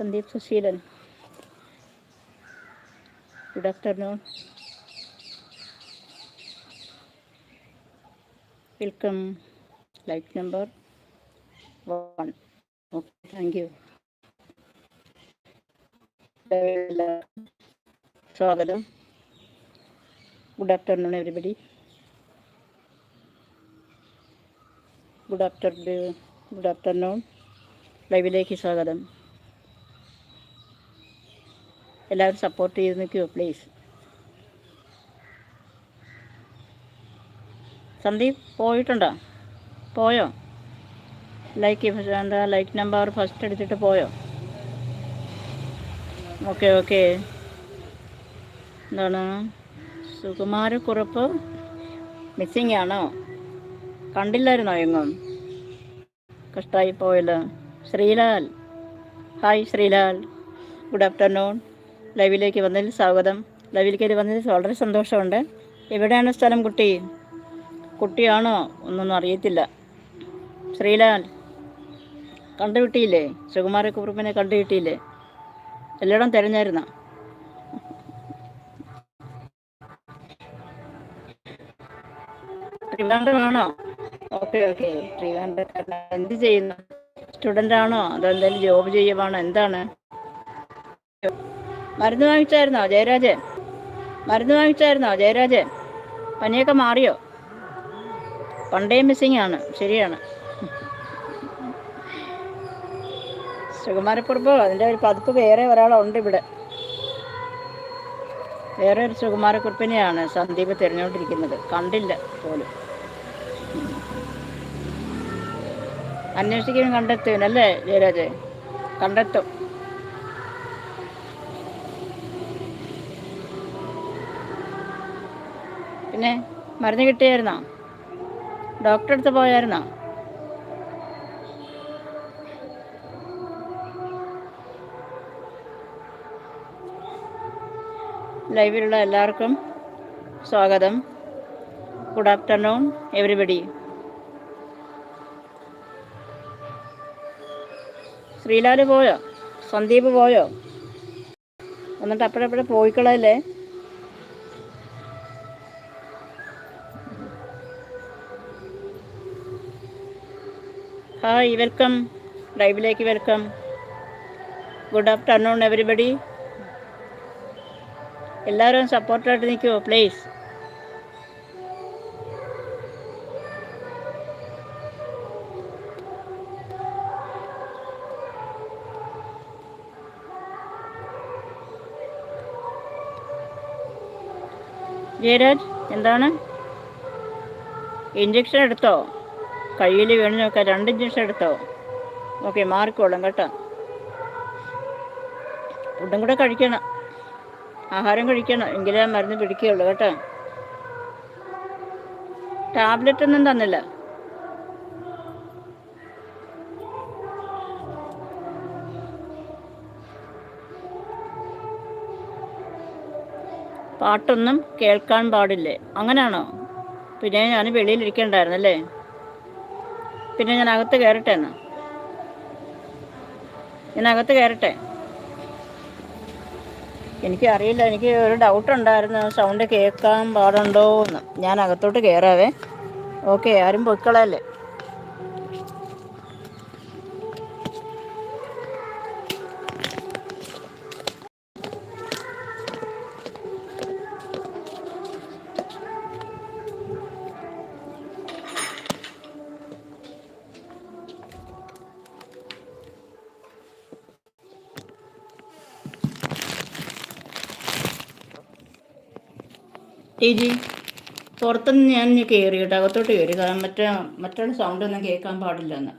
Sandeep Susheelan good afternoon welcome like number one okay thank you സ്വാഗതം good afternoon everybody good after good afternoon ലൈവിലേക്ക് സ്വാഗതം എല്ലാവരും support ചെയ്ത് നിൽക്കുമോ please Sandeep പോയിട്ടുണ്ടോ? പോയോ? ലൈക്ക് എന്താ ലൈക്ക് നമ്പർ ഫസ്റ്റ് എടുത്തിട്ട് പോയോ? ഓക്കെ ഓക്കെ എന്താണ്? സുകുമാരക്കുറുപ്പ് മിസ്സിങ് ആണോ? കണ്ടില്ലായിരുന്നോ എങ്ങും? കഷ്ടായി പോയല്ലോ. Srilal. Hi Srilal. Good afternoon ലൈവിലേക്ക് വന്നതിൽ സ്വാഗതം. ലൈവിലേക്ക് വന്നതിൽ വളരെ സന്തോഷമുണ്ട്. എവിടെയാണ് സ്ഥലം കുട്ടി? കുട്ടിയാണോ ഒന്നൊന്നും അറിയത്തില്ല. ശ്രീലാൽ കണ്ടുകിട്ടിയില്ലേ? സുകുമാരക്കുറുപ്പിനെ കണ്ടുകിട്ടിയില്ലേ? എല്ലായിടം തിരഞ്ഞായിരുന്നോ? ട്രിവാൻഡ്രമാണോ ഓക്കെ ഓക്കെ. ട്രിവാൻഡ്രം എന്ത് ചെയ്യുന്നു? സ്റ്റുഡന്റ് ആണോ? അതോ എന്തെങ്കിലും ജോബ് ചെയ്യുവാണോ? എന്താണ്? മരുന്ന് വാങ്ങിച്ചായിരുന്നോ ജയരാജൻ? മരുന്ന് വാങ്ങിച്ചായിരുന്നോ ജയരാജൻ? പനിയൊക്കെ മാറിയോ? പണ്ടേ മിസ്സിങ് ആണ്. ശരിയാണ്. സുകുമാരക്കുറിപ്പോ അതിന്റെ ഒരു പതിപ്പ് വേറെ ഒരാളുണ്ട് ഇവിടെ. വേറെ ഒരു സുകുമാരക്കുറിപ്പിനെയാണ് സന്ദീപ് തിരഞ്ഞുകൊണ്ടിരിക്കുന്നത്. കണ്ടില്ല പോലും. അന്വേഷിക്കുകയും കണ്ടെത്തും അല്ലേ ജയരാജ് കണ്ടെത്തും. പിന്നെ മരുന്ന് കിട്ടിയായിരുന്നോ? ഡോക്ടറെ അടുത്ത് പോയായിരുന്നോ? ലൈവിലുള്ള എല്ലാവർക്കും സ്വാഗതം. ഗുഡ് ആഫ്റ്റർനൂൺ എവറിബഡി ശ്രീലാൽ പോയോ? സന്ദീപ് പോയോ? എന്നിട്ട് അപ്പോഴപ്പോഴെ പോയിക്കളല്ലേ ഹായ് വെൽക്കം ലൈവിലേക്ക് വെൽക്കം ഗുഡ് ആഫ്റ്റർനൂൺ എവരിബഡി എല്ലാവരും സപ്പോർട്ടായിട്ട് നിൽക്കുമോ പ്ലീസ് ജയരാജ് എന്താണ്? ഇഞ്ചക്ഷൻ എടുത്തോ? കയ്യിൽ വീണ് നോക്കാം രണ്ട് ഇഞ്ചക്ഷൻ എടുത്തോ? ഓക്കെ മാറിക്കോളും കേട്ടോ. ഫുഡും കൂടെ കഴിക്കണം. ആഹാരം കഴിക്കണം. എങ്കിലേ മരുന്ന് പിടിക്കുകയുള്ളൂ കേട്ടോ. ടാബ്ലറ്റ് ഒന്നും തന്നില്ല. പാട്ടൊന്നും കേൾക്കാൻ പാടില്ലേ? അങ്ങനെയാണോ പിന്നെ ഞാൻ വെളിയിലിരിക്കണ്ടായിരുന്നല്ലേ പിന്നെ ഞാൻ അകത്ത് കയറട്ടെ എന്നാ? ഞാൻ അകത്ത് കയറട്ടെ എനിക്ക് അറിയില്ല എനിക്ക് ഒരു ഡൗട്ട് ഉണ്ടായിരുന്നു. സൗണ്ട് കേൾക്കാൻ പാടുണ്ടോ എന്ന്. ഞാൻ അകത്തോട്ട് കയറാവേ ഓക്കെ ആരും പൊയ്ക്കളയല്ലേ? ടീജി പുറത്തുനിന്ന് ഞാൻ ഇനി കയറി കേട്ടോ അകത്തോട്ട് കയറി കാരണം മറ്റേ മറ്റുള്ള സൗണ്ട് ഒന്നും കേൾക്കാൻ പാടില്ല എന്ന്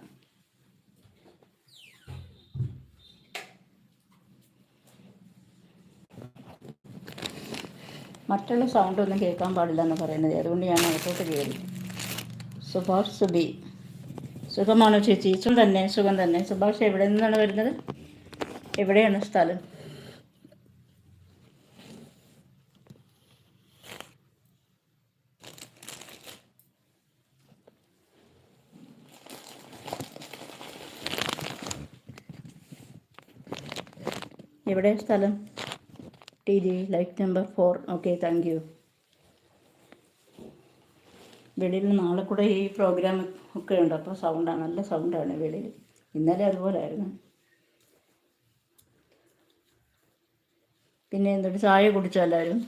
മറ്റുള്ള സൗണ്ട് ഒന്നും കേൾക്കാൻ പാടില്ല എന്ന് പറയുന്നത് അതുകൊണ്ട് ഞാൻ അകത്തോട്ട് കയറി സുഭാഷ് സുബി. സുഖമാണോ ചേച്ചി? സുഖം തന്നെ സുഖം തന്നെ. സുഭാഷ് എവിടെ നിന്നാണ് വരുന്നത്? എവിടെയാണ് സ്ഥലം? എവിടെ സ്ഥലം? T G light number four okay thank you വെളിയിൽ നാളെ കൂടെ ഈ പ്രോഗ്രാം ഒക്കെ ഉണ്ട്. അപ്പോൾ സൗണ്ടാണ് നല്ല സൗണ്ടാണ് വെളിയിൽ. ഇന്നലെ അതുപോലായിരുന്നു പിന്നെ എന്തൊരു ചായ കുടിച്ചോ എല്ലാവരും?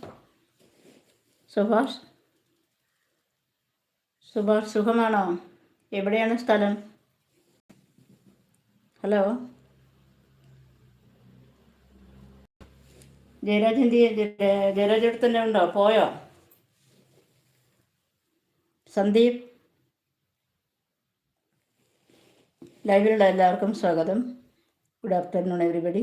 സുഭാഷ്? സുഭാഷ് സുഖമാണോ? എവിടെയാണ് സ്ഥലം? ഹലോ ജയരാജ് എന്ത് ജയരാജ് അടുത്ത് തന്നെ ഉണ്ടോ? പോയോ? സന്ദീപ്? ലൈവിലുള്ള എല്ലാവർക്കും സ്വാഗതം. Good afternoon everybody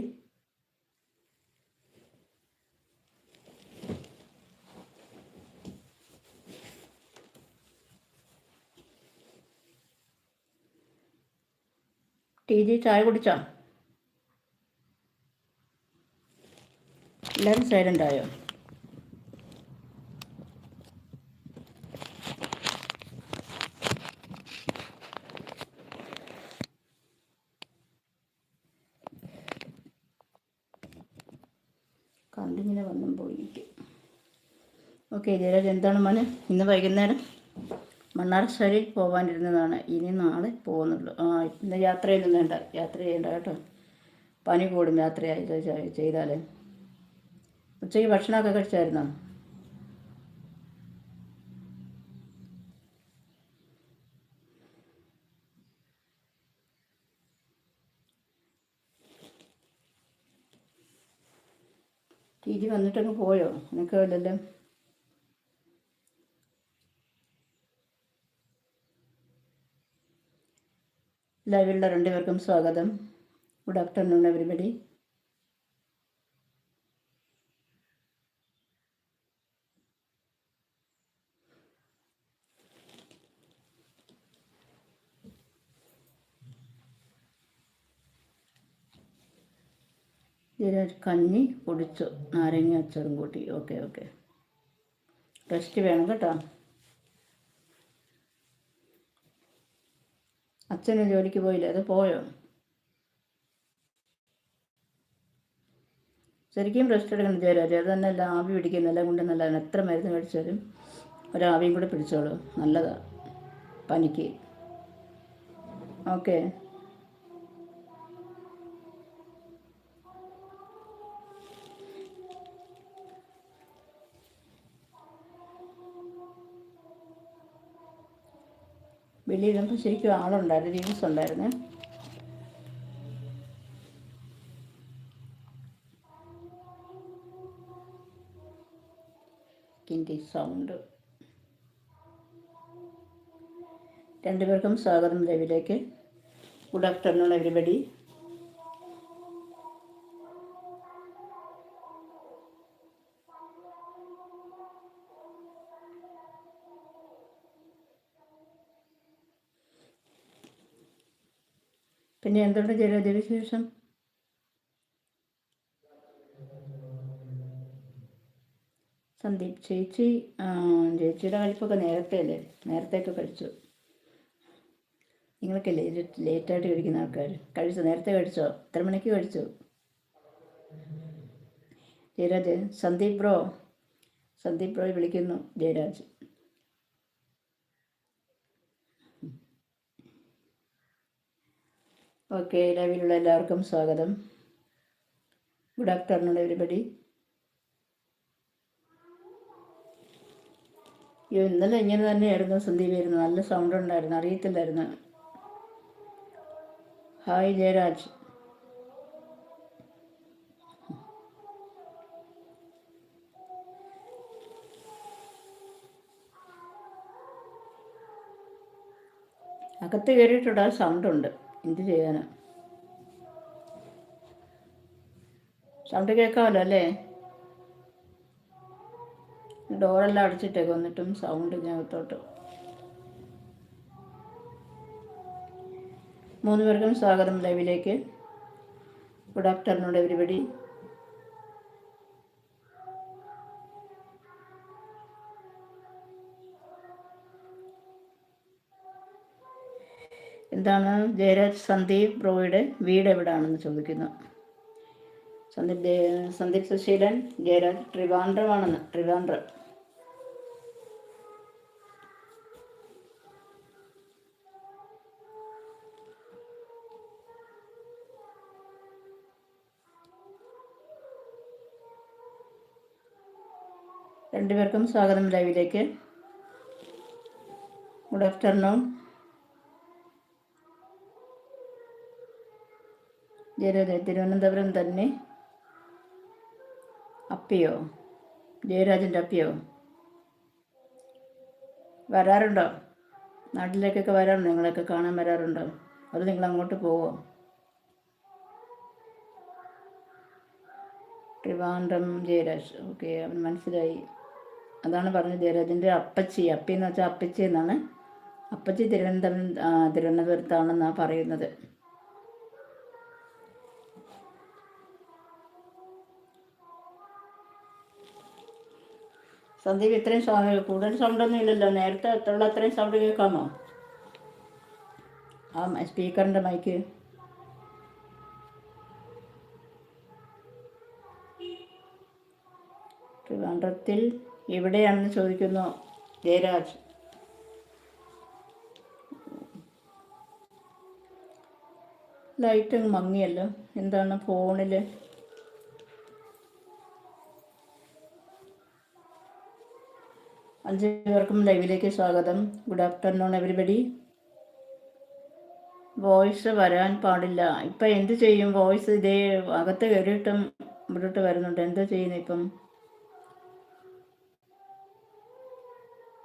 T G ചായ കുടിച്ചോ? എല്ലാവരും സൈലന്റ് ആയോ? കണ്ടിങ്ങനെ വന്നും പോയിരിക്കും ഓക്കെ ജയരാജ് എന്താണ് മോനെ? ഇന്ന് വൈകുന്നേരം മണ്ണാർശാരി പോകാനിരുന്നതാണ് ഇനി നാളെ പോകുന്നുള്ളൂ. ആ ഇന്ന് യാത്ര ചെയ്യുന്നുണ്ട് യാത്ര ചെയ്യേണ്ട കേട്ടോ. പനി കൂടും യാത്ര ചെയ്താൽ ഉച്ചയ്ക്ക് ഭക്ഷണമൊക്കെ കഴിച്ചായിരുന്നോ? ടി ജി വന്നിട്ടങ്ങ് പോയോ? നിനക്ക് വേണ്ടല്ലോ ലൈവിലുള്ള രണ്ടുപേർക്കും സ്വാഗതം. Good afternoon everybody. ഇതിലൊരു കഞ്ഞി കുടിച്ചു നാരങ്ങ അച്ചാറും കൂട്ടി. Okay okay. റെസ്റ്റ് വേണം കേട്ടോ. അച്ഛനും ജോലിക്ക് പോയില്ലേ? അത് പോയോ? ശരിക്കും റെസ്റ്റ് എടുക്കണം ജയരാജ്. അത് തന്നെ എല്ലാം ആവി പിടിക്കുന്നെല്ലാം കൊണ്ട് നല്ലതാണ്. എത്ര മരുന്ന് കഴിച്ചാലും ഒരാവിയും കൂടെ പിടിച്ചോളൂ. നല്ലതാണ് പനിക്ക്. ഓക്കെ. വെളിയിടുമ്പോൾ ശരിക്കും ആളുണ്ടായിരുന്നു ലീവ്സ് ഉണ്ടായിരുന്നു. കിന്റെ സൗണ്ട്. രണ്ടുപേർക്കും സ്വാഗതം ലൈവിലേക്ക് ഗുഡ് ആഫ്റ്റർനൂൺ എവരിബഡി പിന്നെ എന്തുണ്ട് ജലജവിശേഷം സന്ദീപ് ചേച്ചി ചേച്ചിയുടെ കഴിപ്പൊക്കെ നേരത്തെ അല്ലേ? നേരത്തെയൊക്കെ കഴിച്ചു. നിങ്ങളൊക്കെ ലേറ്റ് ലേറ്റായിട്ട് കഴിക്കുന്ന ആൾക്കാർ കഴിച്ചോ? നേരത്തെ കഴിച്ചോ? എത്ര മണിക്ക് കഴിച്ചു? ജയരാജ് സന്ദീപ് ബ്രോ. സന്ദീപ് ബ്രോയെ വിളിക്കുന്നു. ജയരാജ്. ഓക്കെ ലൈവിലുള്ള എല്ലാവർക്കും സ്വാഗതം. ഗുഡ് ആഫ്റ്റർനൂൺ എവരിബഡി അയ്യോ ഇന്നലെ ഇങ്ങനെ തന്നെയായിരുന്നു സന്ദീപായിരുന്നു നല്ല സൗണ്ട് ഉണ്ടായിരുന്നു അറിയത്തില്ലായിരുന്നു. ഹായ് ജയരാജ്. അകത്ത് സൗണ്ട് ഉണ്ട്. എന്ത് ചെയ്യാനാ? സൗണ്ട് കേൾക്കാമല്ലോ അല്ലേ? ഡോറെല്ലാം അടച്ചിട്ടേക്ക് വന്നിട്ടും സൗണ്ട് ഞകത്തോട്ട് മൂന്ന് പേർക്കും സ്വാഗതം ലൈവിലേക്ക്. Good afternoon everybody. എന്താണ് ജയരാജ് സന്ദീപ് ബ്രോയുടെ വീട് എവിടെയാണെന്ന് ചോദിക്കുന്നു. സന്ദീപ് സന്ദീപ് സുശീലൻ ജയരാജ് ട്രിവാൻഡ്രമാണെന്ന് ട്രിവാൻഡ്രം രണ്ടുപേർക്കും സ്വാഗതം ലൈവിലേക്ക്. Good afternoon. തിരുവനന്തപുരം തന്നെ. അപ്പിയോ? ജയരാജന്റെ അപ്പിയോ? വരാറുണ്ടോ? നാട്ടിലേക്കൊക്കെ വരാറുണ്ടോ? നിങ്ങളൊക്കെ കാണാൻ വരാറുണ്ടോ? അത് നിങ്ങൾ അങ്ങോട്ട് പോവോ? ട്രിവാൻഡ്രം ജയരാജ്. ഓക്കെ അവൻ മനസ്സിലായി. അതാണ് പറഞ്ഞത് ജയരാജന്റെ അപ്പച്ചി. അപ്പി എന്ന് വെച്ചാൽ അപ്പച്ചി എന്നാണ്. അപ്പച്ചി തിരുവനന്തപുരം തിരുവനന്തപുരത്താണെന്നാണ് പറയുന്നത്. സന്ദീപ് ഇത്രയും സൗണ്ട് കൂടുതൽ സൗണ്ടൊന്നും ഇല്ലല്ലോ. നേരത്തെ എത്രയുള്ള അത്രയും സൗണ്ട് കേൾക്കാമോ? ആ സ്പീക്കറിന്റെ മൈക്ക്. ട്രിവാൻഡ്രത്തിൽ എവിടെയാണെന്ന് ചോദിക്കുന്നു ജയരാജ്. ലൈറ്റ് മങ്ങിയല്ലോ. എന്താണ് ഫോണിൽ അഞ്ച് പേർക്കും ലൈവിലേക്ക് സ്വാഗതം. ഗുഡ് ആഫ്റ്റർനൂൺ എവരിബഡി വോയിസ് വരാൻ പാടില്ല. ഇപ്പം എന്ത് ചെയ്യും? വോയിസ് ഇതേ അകത്ത് കയറിയിട്ടും ഇവിടോട്ട് വരുന്നുണ്ട്. എന്താ ചെയ്യുന്നത് ഇപ്പം?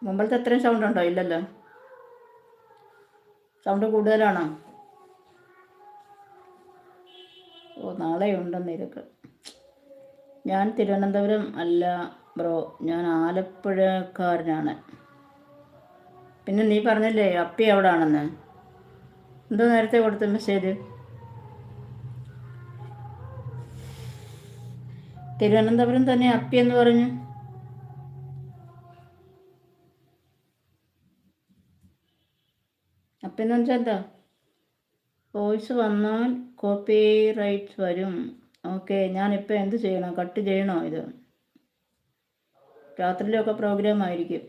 മുമ്പിലത്തെ അത്രയും സൗണ്ട് ഉണ്ടോ? ഇല്ലല്ലോ. സൗണ്ട് കൂടുതലാണോ? ഓ നാളെ ഉണ്ടെന്ന് ഇതൊക്കെ. ഞാൻ തിരുവനന്തപുരം അല്ല. ബ്രോ ഞാൻ ആലപ്പുഴക്കാരനാണ്. പിന്നെ നീ പറഞ്ഞില്ലേ അപ്പി എവിടാണെന്ന്? എന്തോ നേരത്തെ കൊടുത്ത മെസ്സേജ് തിരുവനന്തപുരം തന്നെ അപ്പി എന്ന് പറഞ്ഞു. അപ്പി എന്ന് വെച്ചാൽ എന്താ? വോയിസ് വന്നാൽ കോപ്പി റൈറ്റ്സ് വരും. ഓക്കെ ഞാനിപ്പോൾ എന്ത് ചെയ്യണം? കട്ട് ചെയ്യണോ ഇത്? രാത്രിയിലൊക്കെ പ്രോഗ്രാം ആയിരിക്കും.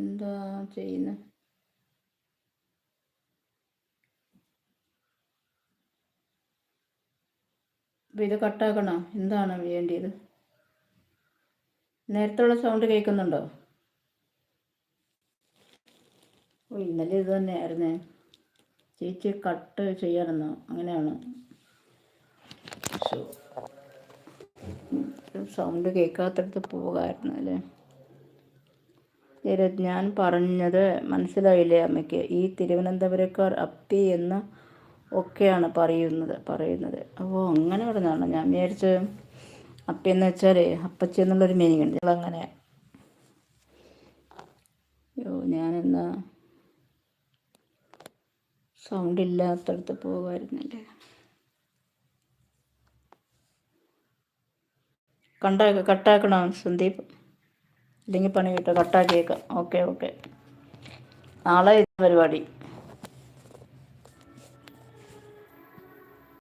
എന്താ ചെയ്യുന്നത് അപ്പോൾ ഇത് കട്ടാക്കണോ? എന്താണ് വേണ്ടിയത്? നേരത്തെ സൗണ്ട് കേൾക്കുന്നുണ്ടോ? ഓ ഇന്നലെ ഇത് തന്നെയായിരുന്നേ. ചേച്ചി കട്ട് ചെയ്യാനെന്നോ? അങ്ങനെയാണ്? സൗണ്ട് കേൾക്കാത്തടത്ത് പോകായിരുന്നു അല്ലേ? ജയരാജ് ഞാൻ പറഞ്ഞത് മനസ്സിലായില്ലേ അമ്മയ്ക്ക്? ഈ തിരുവനന്തപുരക്കാർ അപ്പി എന്ന് ഒക്കെയാണ് പറയുന്നത് പറയുന്നത്. അപ്പോൾ അങ്ങനെ പറഞ്ഞാണ് ഞാൻ വിചാരിച്ച് അപ്പി എന്ന് വെച്ചാൽ അപ്പച്ചി എന്നുള്ളൊരു മീനിങ് ഉണ്ട്. അങ്ങനെ അയ്യോ ഞാനെന്നാ സൗണ്ട് ഇല്ലാത്തടത്ത് പോകുമായിരുന്നല്ലേ കണ്ടാക്ക കട്ടാക്കണോ സന്ദീപ്. ഇല്ലെങ്കിൽ പണി കിട്ടും. കട്ടാക്കിയേക്കാം. Okay okay. നാളെ പരിപാടി.